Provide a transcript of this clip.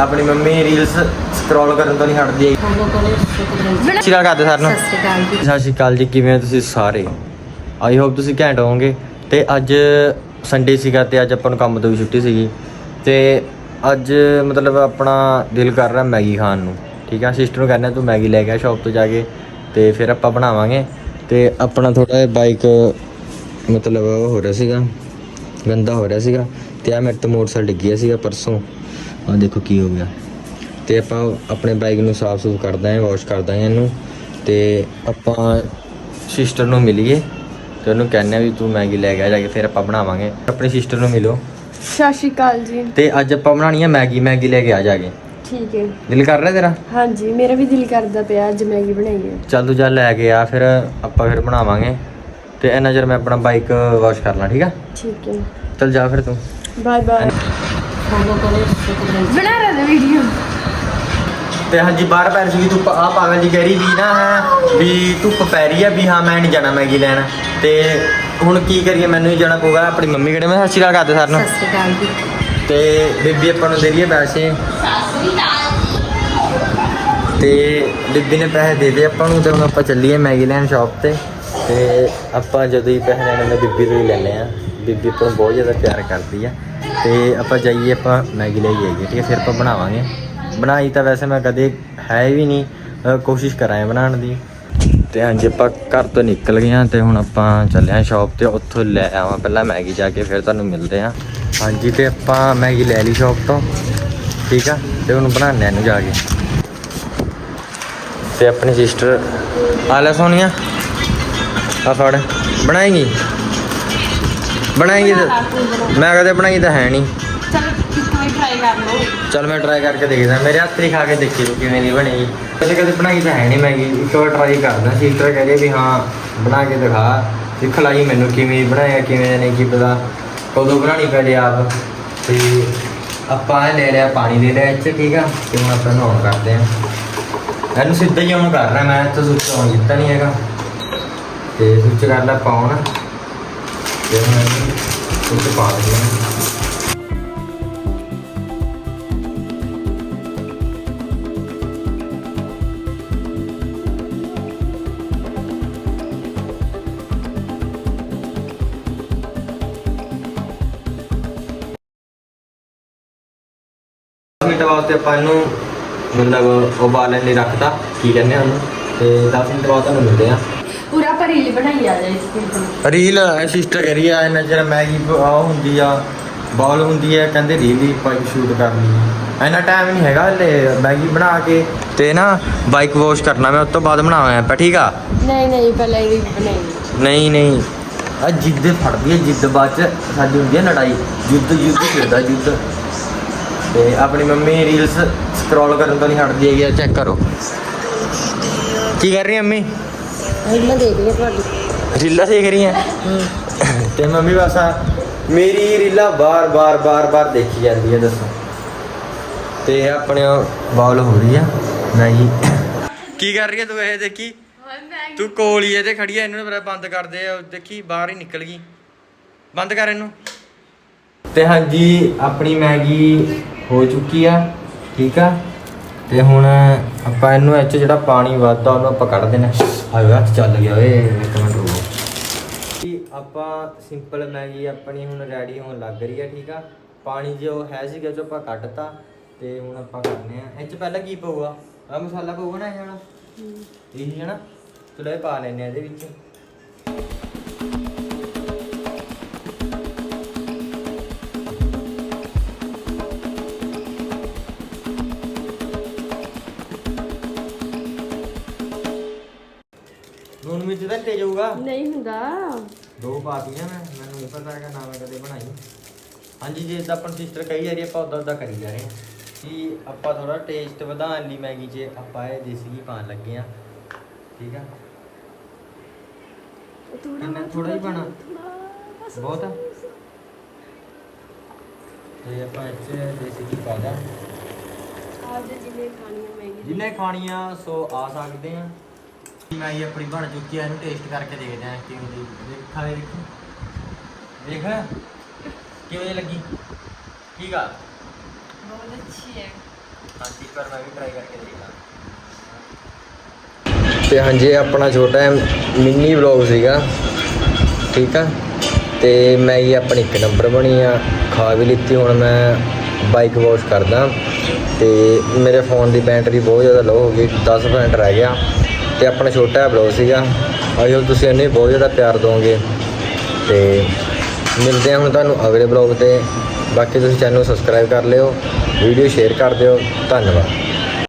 ਆਪਣੀ mummy reels scroll ਕਰਨ ਤੋਂ ਨਹੀਂ ਹਟਦੀ। ਸਤਿ ਸ਼੍ਰੀ ਅਕਾਲ ਕਰਦੇ ਸਰ ਨੂੰ। ਸਤਿ ਸ਼੍ਰੀ ਅਕਾਲ ਜੀ। ਸਤਿ ਸ਼੍ਰੀ ਅਕਾਲ ਜੀ ਕਿਵੇਂ ਹੋ ਤੁਸੀਂ ਸਾਰੇ? ਆਈ ਹੋਪ ਤੁਸੀਂ ਘੈਂਟ ਹੋਵੋਗੇ। ਤੇ ਅੱਜ ਸੰਡੇ ਸੀਗਾ ਤੇ ਅੱਜ ਆਪਾਂ ਨੂੰ ਕੰਮ ਤੋਂ ਵੀ ਛੁੱਟੀ ਸੀਗੀ। ਤੇ ਅੱਜ ਮਤਲਬ ਆਪਣਾ ਦਿਲ ਕਰ ਰਿਹਾ ਮੈਗੀ ਖਾਣ ਨੂੰ। ਠੀਕ ਆ ਸਿਸਟਰ ਨੂੰ ਕਹਿੰਦਾ ਤੂੰ ਮੈਗੀ ਲੈ ਕੇ ਆ ਸ਼ਾਪ ਤੋਂ ਜਾ ਕੇ ਤੇ ਫਿਰ ਆਪਾਂ ਬਣਾਵਾਂਗੇ। ਤੇ ਆਪਣਾ ਥੋੜਾ ਜਿਹਾ ਬਾਈਕ ਮਤਲਬ ਹੋ ਰਿਹਾ ਸੀਗਾ ਗੰਦਾ ਹੋ ਰਿਹਾ ਸੀਗਾ। ਤੇ ਆ ਮੇਰੇ ਤੋਂ ਮੋਟਰਸਾਈਕਲ ਡਿੱਗ ਗਿਆ ਸੀਗਾ ਪਰਸੋਂ। ਆ ਦੇਖੋ ਕੀ ਹੋ ਗਿਆ। ਤੇ ਆਪਾਂ ਆਪਣੇ ਬਾਈਕ ਨੂੰ ਸਾਫ਼ ਸੁਥਰਾ ਕਰਦਾ ਹਾਂ ਵਾਸ਼ ਕਰਦਾ ਹਾਂ ਇਹਨੂੰ। ਤੇ ਆਪਾਂ ਸਿਸਟਰ ਨੂੰ ਮਿਲੀਏ ਤੇ ਉਹਨੂੰ ਕਹਿੰਦੇ ਆ ਵੀ ਤੂੰ ਮੈਗੀ ਲੈ ਕੇ ਆ ਜਾ ਕੇ ਫਿਰ ਆਪਾਂ ਬਣਾਵਾਂਗੇ। ਆਪਣੀ ਸਿਸਟਰ ਨੂੰ ਮਿਲੋ। ਸਤਿ ਸ਼੍ਰੀ ਅਕਾਲ ਜੀ। ਤੇ ਅੱਜ ਆਪਾਂ ਬਣਾਉਣੀ ਹੈ ਮੈਗੀ ਮੈਗੀ ਲੈ ਕੇ ਆ ਜਾ ਕੇ। ਠੀਕ ਹੈ। ਦਿਲ ਕਰ ਰਿਹਾ ਤੇਰਾ? ਹਾਂਜੀ ਮੇਰਾ ਵੀ ਦਿਲ ਕਰਦਾ ਪਿਆ ਅੱਜ ਮੈਗੀ ਬਣਾਈਏ ਚੱਲ ਤੂੰ ਜਾ ਲੈ ਕੇ ਆ ਫਿਰ ਆਪਾਂ ਫਿਰ ਬਣਾਵਾਂਗੇ। ਤੇ ਇਹਨਾਂ ਚਿਰ ਮੈਂ ਆਪਣਾ ਬਾਈਕ ਵਾਸ਼ ਕਰ ਲਾਂ ਠੀਕ ਆ? ਠੀਕ ਹੈ। ਚੱਲ ਜਾ ਫਿਰ ਤੂੰ। ਬਾਏ ਬਾਏ ਬਣਾ ਰਹੇ ਵੀਡੀਓ ਤੇ ਹਾਂਜੀ ਬਾਹਰ ਪੈ ਰਹੀ ਸੀ ਧੁੱਪ। ਆ ਪਾਗਲ ਜੀ ਕਹਿ ਰਹੀ ਵੀ ਨਾ ਹੈ ਵੀ ਧੁੱਪ ਪੈ ਰਹੀ ਹੈ ਵੀ ਹਾਂ ਮੈਂ ਨਹੀਂ ਜਾਣਾ ਮੈਗੀ ਲੈਣ। ਤੇ ਹੁਣ ਕੀ ਕਰੀਏ ਮੈਨੂੰ ਹੀ ਜਾਣਾ ਪਊਗਾ। ਆਪਣੀ ਮੰਮੀ ਕਿਹੜੇ ਮੈਂ ਸਤਿ ਸ਼੍ਰੀ ਅਕਾਲ ਕਰਦੇ ਸਰ ਨੂੰ। ਸਤਿ ਸ਼੍ਰੀ ਅਕਾਲ ਜੀ। ਤੇ ਬੀਬੀ ਆਪਾਂ ਨੂੰ ਦੇ ਰਹੀ ਹੈ ਪੈਸੇ। ਤੇ ਬੀਬੀ ਨੇ ਪੈਸੇ ਦੇ ਦੇ ਆਪਾਂ ਨੂੰ ਤੇ ਹੁਣ ਆਪਾਂ ਚੱਲੀਏ ਮੈਗੀ ਲੈਣ ਸ਼ਾਪ ਤੇ। ਤੇ ਆਪਾਂ ਜਦੋਂ ਹੀ ਪੈਸੇ ਲੈਣੇ ਮੈਂ ਬੀਬੀ ਤੋਂ ਹੀ ਲੈਣੇ ਆ ਬੀਬੀ ਆਪਾਂ ਨੂੰ ਬਹੁਤ ਜ਼ਿਆਦਾ ਪਿਆਰ ਕਰਦੀ ਆ। ਤੇ ਆਪਾਂ ਜਾਈਏ ਆਪਾਂ ਮੈਗੀ ਲੈ ਕੇ ਆਈਏ, ਠੀਕ ਹੈ, ਫਿਰ ਆਪਾਂ ਬਣਾਵਾਂਗੇ। ਬਣਾਈ ਤਾਂ ਵੈਸੇ ਮੈਂ ਕਦੇ ਹੈ ਵੀ ਨਹੀਂ ਕੋਸ਼ਿਸ਼ ਕਰਾਂ ਬਣਾਉਣ ਦੀ। ਤੇ ਹਾਂਜੀ, ਆਪਾਂ ਘਰ ਤੋਂ ਨਿਕਲ ਗਏ ਹਾਂ ਤੇ ਹੁਣ ਆਪਾਂ ਚੱਲੇ ਹਾਂ ਸ਼ਾਪ ਤੇ, ਉੱਥੋਂ ਲੈ ਆਵਾਂ ਪਹਿਲਾਂ ਮੈਗੀ ਜਾ ਕੇ, ਫਿਰ ਤੁਹਾਨੂੰ ਮਿਲਦੇ ਹਾਂ। ਹਾਂਜੀ, ਤੇ ਆਪਾਂ ਮੈਗੀ ਲੈ ਲਈ ਸ਼ਾਪ ਤੋਂ, ਠੀਕ ਆ? ਤੇ ਹੁਣ ਬਣਾਉਂਦੇ ਹਾਂ ਇਹਨੂੰ ਜਾ ਕੇ। ਤੇ ਆਪਣੀ ਸਿਸਟਰ ਆ ਲੈ ਸੋਨੀਆ, ਆ ਫੜ, ਬਣਾਏਗੀ? ਬਣਾਏਗੀ ਤਾਂ- ਮੈਂ ਕਦੇ ਬਣਾਈ ਤਾਂ ਹੈ ਨਹੀਂ। ਚਲ ਇੱਕ ਵਾਰ ਟਰਾਈ ਕਰ ਲਓ। ਚਲ ਮੈਂ ਟਰਾਈ ਕਰਕੇ ਦੇਖਦਾ ਮੇਰੇ ਹੱਥ ਦੀ ਖਾ ਕੇ ਦੇਖੀ ਤੂੰ ਕਿਵੇਂ ਦੀ ਬਣੇਗੀ ਕਦੇ ਕਦੇ ਬਣਾਈ ਤਾਂ ਹੈ ਨਹੀਂ ਮੈਗੀ ਇੱਕ ਵਾਰ ਟਰਾਈ ਕਰਦਾ ਸਿਸਟਰ ਕਹਿੰਦੇ ਵੀ ਹਾਂ ਬਣਾ ਕੇ ਦਿਖਾ। ਸਿੱਖ ਲਾਈ ਮੈਨੂੰ ਕਿਵੇਂ ਬਣਾਇਆ ਕਿਵੇਂ ਨਹੀਂ ਕੀ ਪਤਾ ਕਦੋਂ ਬਣਾਣੀ ਪੈਣੀ ਆਪ। ਤੇ ਆਪਾਂ ਇਹ ਲੈ ਲਿਆ ਪਾਣੀ ਦੇ ਲਿਆ ਇੱਥੇ ਠੀਕ ਆ? ਤੇ ਹੁਣ ਆਪਾਂ ਇਹਨੂੰ ਔਨ ਕਰਦੇ ਆ। ਇਹਨੂੰ ਸਿੱਧਾ ਹੀ ਔਨ ਕਰ ਰਿਹਾ ਮੈਂ ਇੱਥੇ ਸੁੱਚ ਔਨ ਕੀਤਾ ਨਹੀਂ ਹੈਗਾ। ਤੇ ਸੁੱਚ ਕਰ ਲੈ ਪਾਉਣ ਤੇ ਹੁਣ ਇਹਨੂੰ ਪਾ ਦਿੰਦੇ ਹਾਂ ਮਿੰਟ ਵਾਸਤੇ ਆਪਾਂ ਇਹਨੂੰ ਮਤਲਬ ਉਬਾਲਣ ਲਈ ਰੱਖਤਾ, ਕੀ ਕਹਿੰਦੇ ਆ ਉਹਨੂੰ? ਤੇ 10 ਮਿੰਟ ਬਾਅਦ ਤੁਹਾਨੂੰ ਮਿਲਦੇ ਆ। ਪਰੀਲ ਬਣਾਈ ਆ ਰੀਲ ਸਿਸਟਰ ਕਰੀ ਆ ਇਹਨਾਂ ਜਿਹੜਾ ਮੈਗੀ ਆ ਹੁੰਦੀ ਆ ਬਾਲ ਹੁੰਦੀ ਹੈ ਕਹਿੰਦੇ ਰੀਲ ਹੀ ਪਾਈ ਸ਼ੂਟ ਕਰਨੀ ਇੰਨਾ ਟਾਈਮ ਨਹੀਂ ਹੈਗਾ ਹਲੇ ਮੈਗੀ ਬਣਾ ਕੇ ਤੇ ਨਾ ਬਾਈਕ ਵਾਸ਼ ਕਰਨਾ ਮੈਂ ਉਸ ਤੋਂ ਬਾਅਦ ਬਣਾਵਾਂ ਆਪਾਂ ਠੀਕ ਆ? ਨਹੀਂ ਨਹੀਂ ਪਹਿਲਾਂ ਇਹ ਬਣਾਈ। ਨਹੀਂ ਨਹੀਂ। ਆ ਜਿੱਦ ਫੜਦੀ ਹੈ ਜਿੱਦ ਬਾਅਦ ਚ ਸਾਡੀ ਹੁੰਦੀ ਹੈ ਲੜਾਈ। ਯੁੱਧ ਯੁੱਧ ਖੇਡਦਾ ਯੁੱਧ। ਤੇ ਆਪਣੀ ਮੰਮੀ ਰੀਲਸ ਸਕਰੋਲ ਕਰਨ ਤੋਂ ਨਹੀਂ ਹਟਦੀ ਹੈਗੀ ਚੈੱਕ ਕਰੋ। ਕੀ ਕਰ ਰਹੀ ਹੈ ਮੰਮੀ? ਪਹਿਲਾਂ ਦੇਖ ਲਿਆ ਤੁਹਾਡੀ। ਰੀਲਾਂ ਦੇਖ ਰਹੀ ਹੈ ਤੇ ਮੰਮੀ ਬਸ ਆ ਮੇਰੀ ਰੀਲਾਂ ਬਾਰ ਬਾਰ ਬਾਰ ਬਾਰ ਦੇਖੀ ਜਾਂਦੀ ਹੈ ਦੱਸੋ। ਤੇ ਆਪਣੇ ਬਾਲ ਹੋ ਰਹੀ ਆ ਨਹੀਂ। ਕੀ ਕਰ ਰਹੀ ਹੈ ਤੂੰ ਇਹ ਦੇਖੀ? ਤੂੰ ਕੋਲ ਹੀ ਇਹਦੇ ਖੜੀ ਆ ਇਹਨੂੰ ਮੇਰਾ ਬੰਦ ਕਰ ਦੇ ਆ ਦੇਖੀ ਬਾਹਰ ਹੀ ਨਿਕਲ ਗਈ। ਬੰਦ ਕਰ ਇਹਨੂੰ। ਤੇ ਹਾਂਜੀ ਆਪਣੀ ਮੈਗੀ ਹੋ ਚੁੱਕੀ ਆ ਠੀਕ ਆ? ਤੇ ਹੁਣ ਆਪਾਂ ਇਹਨੂੰ ਇਹ 'ਚ ਜਿਹੜਾ ਪਾਣੀ ਵੱਧਦਾ ਉਹਨੂੰ ਆਪਾਂ ਕੱਢ ਦੇਣਾ। ਆਇਓ ਹੱਥ ਚੱਲ ਗਿਆ ਓਏ ਇੱਕ ਮਿੰਟ ਰੁਕੋ। ਕਿ ਆਪਾਂ ਸਿੰਪਲ ਮੈਗੀ ਆਪਣੀ ਹੁਣ ਰੈਡੀ ਹੋਣ ਲੱਗ ਰਹੀ ਆ ਠੀਕ ਆ? ਪਾਣੀ ਜੋ ਹੈ ਸੀਗਾ ਜੋ ਆਪਾਂ ਕੱਢਤਾ ਤੇ ਹੁਣ ਆਪਾਂ ਕਰਨੇ ਆ। ਇਹ 'ਚ ਪਹਿਲਾਂ ਕੀ ਪਊਗਾ? ਆ ਮਸਾਲਾ ਪਊਗਾ ਨਾ ਇਹ ਹੁਣ ਇਹ ਜਣਾ ਚਲੋ ਇਹ ਪਾ ਲੈਨੇ ਆ ਇਹਦੇ ਵਿੱਚ। ਨੂਨ ਵਿੱਚ ਤਾਂ ਤੇ ਜਾਊਗਾ। ਨਹੀਂ ਹੁੰਦਾ। ਦੋ ਪਾਤੀਆਂ ਮੈਂ ਮੈਨੂੰ ਨਹੀਂ ਪਤਾ ਹੈਗਾ ਨਾ ਮੈਂ ਕਦੇ ਬਣਾਈ। ਹਾਂਜੀ ਜੇ ਇਦਾਂ ਆਪਣੀ ਸਿਸਟਰ ਕਹੀ ਜਾ ਰਹੀ ਆਪਾਂ ਉਦਾਂ ਉਦਾਂ ਕਰੀ ਜਾ ਰਹੇ ਹਾਂ। ਕਿ ਆਪਾਂ ਥੋੜਾ ਟੇਸਟ ਵਧਾਉਣ ਲਈ ਮੈਗੀ 'ਚ ਆਪਾਂ ਇਹ ਦੇਸੀ ਘੀ ਪਾਉਣ ਲੱਗੇ ਆ ਠੀਕ ਆ? ਕਿੰਨਾ ਥੋੜਾ ਹੀ ਪਾਣਾ ਬਹੁਤ ਆ? ਤੇ ਆਪਾਂ ਇੱਥੇ ਦੇਸੀ ਘੀ ਪਾ ਦਾਂ। ਆਪਦੇ ਜਿਵੇਂ ਖਾਣੀ ਮੈਗੀ ਜਿੰਨੇ ਖਾਣੀਆਂ ਸੋ ਆ ਸਕਦੇ ਆ ਮੈਗੀ ਆਪਣੀ ਬਣ ਚੁੱਕੀ ਆ ਇਹਨੂੰ ਟੇਸਟ ਕਰਕੇ ਦੇਖਦੇ ਆ ਕਿਵੇਂ ਦੀ ਦੇਖਾ ਦੇ ਦੇਖੀ। ਦੇਖ ਕਿਵੇਂ ਦੀ ਲੱਗੀ? ਠੀਕ ਆ ਬਹੁਤ ਅੱਛੀ ਹੈ। ਹਾਂਜੀ ਪਰ ਮੈਂ ਵੀ ਟਰਾਈ ਕਰਕੇ ਦੇਖਦਾ ਤੇ ਹਾਂਜੀ ਇਹ ਆਪਣਾ ਛੋਟਾ ਮਿੰਨੀ ਵਲੌਗ ਸੀਗਾ। ਠੀਕ ਆ? ਤੇ ਮੈਗੀ ਆਪਣੀ ਇੱਕ ਨੰਬਰ ਬਣੀ ਆ ਖਾ ਵੀ ਲਿੱਤੀ ਹੁਣ ਮੈਂ ਬਾਈਕ ਵਾਸ਼ ਕਰਦਾ। ਤੇ ਮੇਰੇ ਫੋਨ ਦੀ ਬੈਟਰੀ ਬਹੁਤ ਜ਼ਿਆਦਾ ਲੋ ਹੋ ਗਈ 10% ਰਹਿ ਗਿਆ। ਤੇ ਆਪਣਾ ਛੋਟਾ ਵਲੌਗ ਸੀਗਾ। ਆਈ ਹੋਪ ਤੁਸੀਂ ਇਹਨੇ ਬਹੁਤ ਜ਼ਿਆਦਾ ਪਿਆਰ ਦੋਗੇ ਤੇ ਮਿਲਦੇ ਹਾਂ ਹੁਣ ਤੁਹਾਨੂੰ ਅਗਲੇ ਵਲੌਗ ਤੇ। ਬਾਕੀ ਤੁਸੀਂ ਚੈਨਲ ਨੂੰ ਸਬਸਕ੍ਰਾਈਬ ਕਰ ਲਿਓ ਵੀਡੀਓ ਸ਼ੇਅਰ ਕਰ ਦਿਓ। ਧੰਨਵਾਦ।